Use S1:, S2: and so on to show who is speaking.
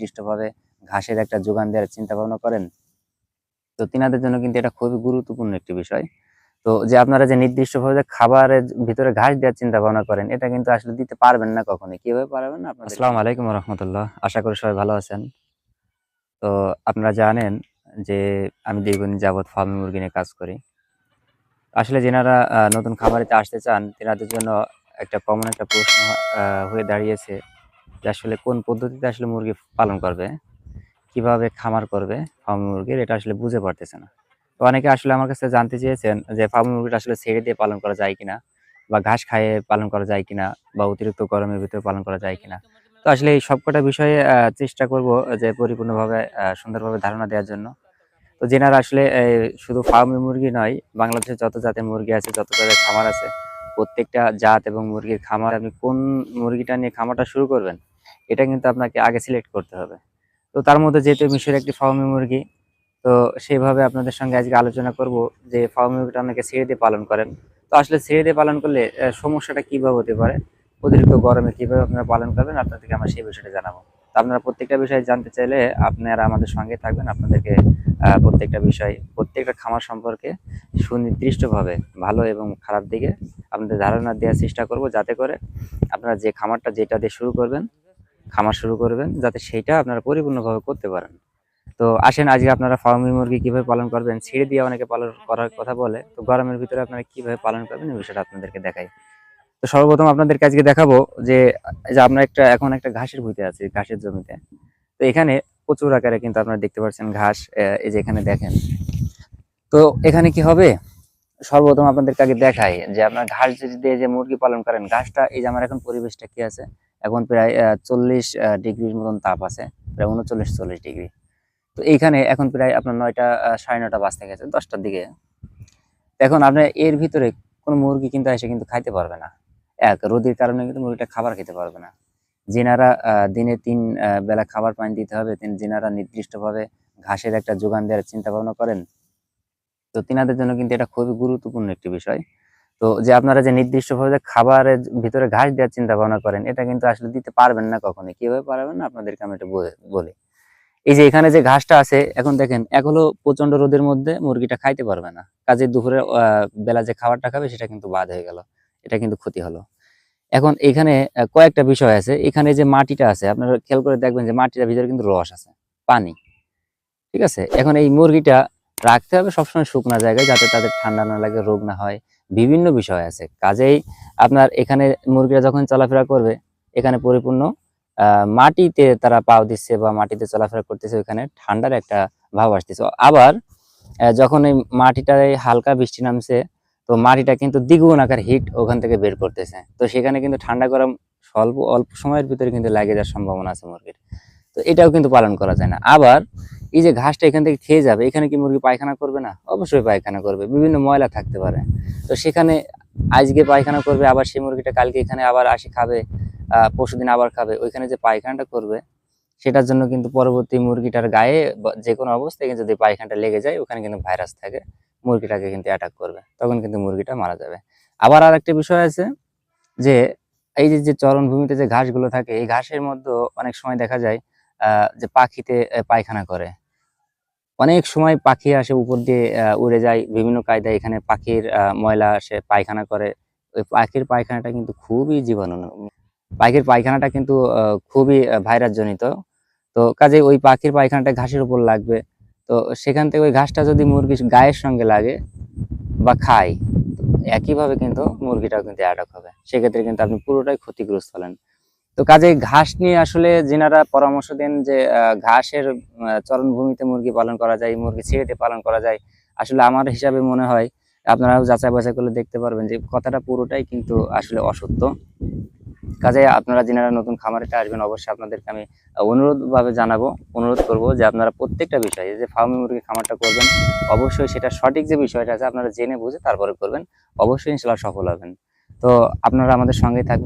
S1: নির্দিষ্টভাবে ঘাসের একটা যোগান দেওয়ার চিন্তা ভাবনা করেন? তো তিনাদের জন্য কিন্তু এটা খুবই গুরুত্বপূর্ণ একটি বিষয়। তো যে আপনারা যে নির্দিষ্টভাবে খাবারের ভিতরে ঘাস দেওয়ার চিন্তা ভাবনা করেন, এটা কিন্তু আসলে দিতে পারবেন না কখনোই। কীভাবে পারবেন না আসসালামু আলাইকুম রহমতুল্লাহ। আশা করি সবাই ভালো আছেন। তো আপনারা জানেন যে আমি দীর্ঘদিন যাবৎ ফার্মি মুরগি নিয়ে কাজ করি। আসলে যেনারা নতুন খামারিতে আসতে চান, তেনাদের জন্য একটা কমন একটা প্রশ্ন হয়ে দাঁড়িয়েছে। যে আসলে কোন পদ্ধতিতে আসলে মুরগি পালন করবে, কীভাবে খামার করবে ফার্মি মুরগির, এটা আসলে বুঝে পারতেছে না। তো অনেকে আসলে আমার কাছে জানতে চেয়েছেন যে ফার্ম মুরগিটা আসলে ছেড়ে দিয়ে পালন করা যায় কিনা, বা ঘাস খাইয়ে পালন করা যায় কিনা, বা অতিরিক্ত গরমের ভিতরে পালন করা যায় কিনা। তো আসলে এই সবকটা বিষয়ে চেষ্টা করব যে পরিপূর্ণভাবে সুন্দরভাবে ধারণা দেওয়ার জন্য। তো যেনারা আসলে শুধু ফার্মি মুরগি নয়, বাংলাদেশে যত জাতের মুরগি আছে, যত জাতের খামার আছে, প্রত্যেকটা জাত এবং মুরগির খামার, আপনি কোন মুরগিটা নিয়ে খামারটা শুরু করবেন? এটা কিন্তু আপনাকে আগে সিলেক্ট করতে হবে। তো তার মধ্যে যেহেতু মিশরের একটি ফার্মি মুরগি তো সেইভাবে আপনাদের সঙ্গে আজকে আলোচনা করব যে ফার্মি মুরগিটা আপনাকে ছেড়ে দিয়ে পালন করেন। তো আসলে ছেড়ে দিয়ে পালন করলে সমস্যাটা কীভাবে হতে পারে? অতিরিক্ত গরমে কীভাবে আপনারা পালন করবেন? আপনাদেরকে আমরা সেই বিষয়টা জানাব। তো আপনারা প্রত্যেকটা বিষয়ে জানতে চাইলে আপনারা আমাদের সঙ্গে থাকবেন। আপনাদেরকে প্রত্যেকটা বিষয় প্রত্যেকটা খামার সম্পর্কে সুনির্দিষ্টভাবে ভালো এবং খারাপ দিকে আপনাদের ধারণা দেওয়ার চেষ্টা করব। যাতে করে আপনারা যে খামারটা যেটা দিয়ে শুরু করবেন খামার শুরু করবেন যাতে সেইটা আপনারা পরিপূর্ণভাবে করতে পারেন। তো আসেন, আজকে আপনারা ফার্মি মুরগি কীভাবে পালন করবেন ছেড়ে দিয়ে অনেকে পালন করার কথা বলে, তো গরমের ভিতরে আপনারা কীভাবে পালন করবেন এই বিষয়টা আপনাদেরকে দেখাই। তো সর্বপ্রথম আপনাদেরকে আজকে দেখাবো যে আমরা একটা, এখন একটা ঘাসের ভুঁইতে আছি, ঘাসের জমিতে। তো এখানে প্রচুর আকারে কিন্তু আপনারা দেখতে পাচ্ছেন ঘাস এই যে এখানে দেখেন। তো এখানে কি হবে? সর্বপ্রথম আপনাদেরকে আগে দেখাই যে, আপনার ঘাস দিয়ে যে মুরগি পালন করেন, ঘাসটা, এই যে আমার এখন পরিবেশটা কি আছে? এখন প্রায় চল্লিশ ডিগ্রির মতন তাপ আছে, প্রায় উনচল্লিশ, চল্লিশ ডিগ্রি। তো এইখানে এখন প্রায় আপনার নয়টা সাড়ে নয়টা বাজতে গেছে, দশটার দিকে। এখন আপনি এর ভিতরে কোনো মুরগি কিন্তু এসে কিন্তু খাইতে পারবে না। এক, রোদের কারণে কিন্তু মুরগিটা খাবার খেতে পারবে না। যেনারা দিনে তিন বেলা খাবার পানি দিতে হবে, তিন, যেনারা নির্দিষ্টভাবে ঘাসের একটা যোগান দেওয়ার চিন্তা ভাবনা করেন, তো তিনাদের জন্য কিন্তু এটা খুবই গুরুত্বপূর্ণ একটি বিষয়। তো যে আপনারা যে নির্দিষ্টভাবে খাবারের ভিতরে ঘাস দেওয়ার চিন্তা ভাবনা করেন, এটা কিন্তু আসলে দিতে পারবেন না কখনোই। কীভাবে পারবেন না? আপনাদেরকে আমি এটা বলে- এই যে এখানে যে ঘাসটা আছে, এখন দেখেন, এক হলো প্রচণ্ড রোদের মধ্যে মুরগিটা খাইতে পারবে না। কাজে দুপুরে বেলা যে খাবারটা খাবে, সেটা কিন্তু বাদ হয়ে গেল। এটা কিন্তু ক্ষতি হলো। এখন এখানে কয়েকটা বিষয় আছে। এখানে যে মাটিটা আছে, আপনারা খেয়াল করে দেখবেন যে মাটিটার ভিতরে কিন্তু রস আছে, পানি। ঠিক আছে? এখন এই মুরগিটা রাখতে হবে সবসময় শুকনো জায়গায়, যাতে তাদের ঠান্ডা না লাগে, রোগ না হয়। বিভিন্ন বিষয় আছে। কাজেই আপনার এখানে মুরগিরা যখন চলাফেরা করবে, এখানে পরিপূর্ণ মাটিতে তারা পাও দিচ্ছে বা মাটিতে চলাফেরা করতেছে ওখানে ঠান্ডার একটা ভাব আসতেছে। আবার যখন এই মাটিটায় হালকা বৃষ্টি নামছে, তো মাটিটা কিন্তু দ্বিগুণ আকার হিট ওখান থেকে বের করতেছে। তো সেখানে কিন্তু ঠান্ডা গরম স্বল্প, অল্প সময়ের ভিতরে কিন্তু লাগে যাওয়ার সম্ভাবনা আছে মুরগির। তো এটাও কিন্তু পালন করা যায় না। আবার এই যে ঘাসটা এখান থেকে খেয়ে যাবে, এখানে কি মুরগি পায়খানা করবে না? অবশ্যই পায়খানা করবে, বিভিন্ন ময়লা থাকতে পারে। তো সেখানে আজকে পায়খানা করবে, আবার সেই মুরগিটা কালকে এখানে আবার আসে খাবে পরশুদিন আবার খাবে। ওইখানে যে পায়খানাটা করবে, সেটার জন্য কিন্তু পরবর্তী মুরগিটার গায়ে যে কোনো অবস্থায় যদি পায়খানাটা লেগে যায়, ওখানে কিন্তু ভাইরাস থাকে, মুরগিটাকে কিন্তু অ্যাটাক করবে। তখন কিন্তু মুরগিটা মারা যাবে। আবার আর একটা বিষয় আছে যে, এই যে যে চরণভূমিতে যে ঘাসগুলো থাকে, এই ঘাসের মধ্যে অনেক সময় দেখা যায় যে পাখিতে পায়খানা করে। অনেক সময় পাখি আসে উপর দিয়ে উড়ে যায়। বিভিন্ন কায়দায় এখানে পাখির ময়লা আসে, পায়খানা করে। ওই পাখির পায়খানাটা কিন্তু খুবই জীবাণু পাখির পায়খানাটা কিন্তু খুবই ভাইরাস জনিত তো কাজে ওই পাখির পায়খানাটা ঘাসের উপর লাগবে। তো সেখান থেকে ওই ঘাসটা যদি মুরগির গায়ের সঙ্গে লাগে বা খায় একইভাবে কিন্তু মুরগিটাও কিন্তু অ্যাটাক হবে। সেক্ষেত্রে কিন্তু আপনি পুরোটাই ক্ষতিগ্রস্ত হলেন। তো কাজে ঘাস নিয়ে আসলে যেনারা পরামর্শ দেন যে ঘাসের চরণভূমিতে মুরগি পালন করা যায়, মুরগি ছেড়েতে পালন করা যায়, আসলে আমার হিসাবে মনে হয় আপনারাও যাচাই বাছাই করলে দেখতে পারবেন যে কথাটা পুরোটাই কিন্তু আসলে অসত্য। কাজে আপনারা যেনারা নতুন খামারেটা আসবেন, অবশ্যই আপনাদেরকে আমি অনুরোধ ভাবে জানাব, অনুরোধ করব যে আপনারা প্রত্যেকটা বিষয়ে, যে ফার্মি মুরগি খামারটা করবেন, অবশ্যই সেটা সঠিক যে বিষয়টা আছে আপনারা জেনে বুঝে তারপরে করবেন, অবশ্যই ইনশাল্লাহ সফল হবেন। তো আপনারা আমাদের সঙ্গে থাকবেন।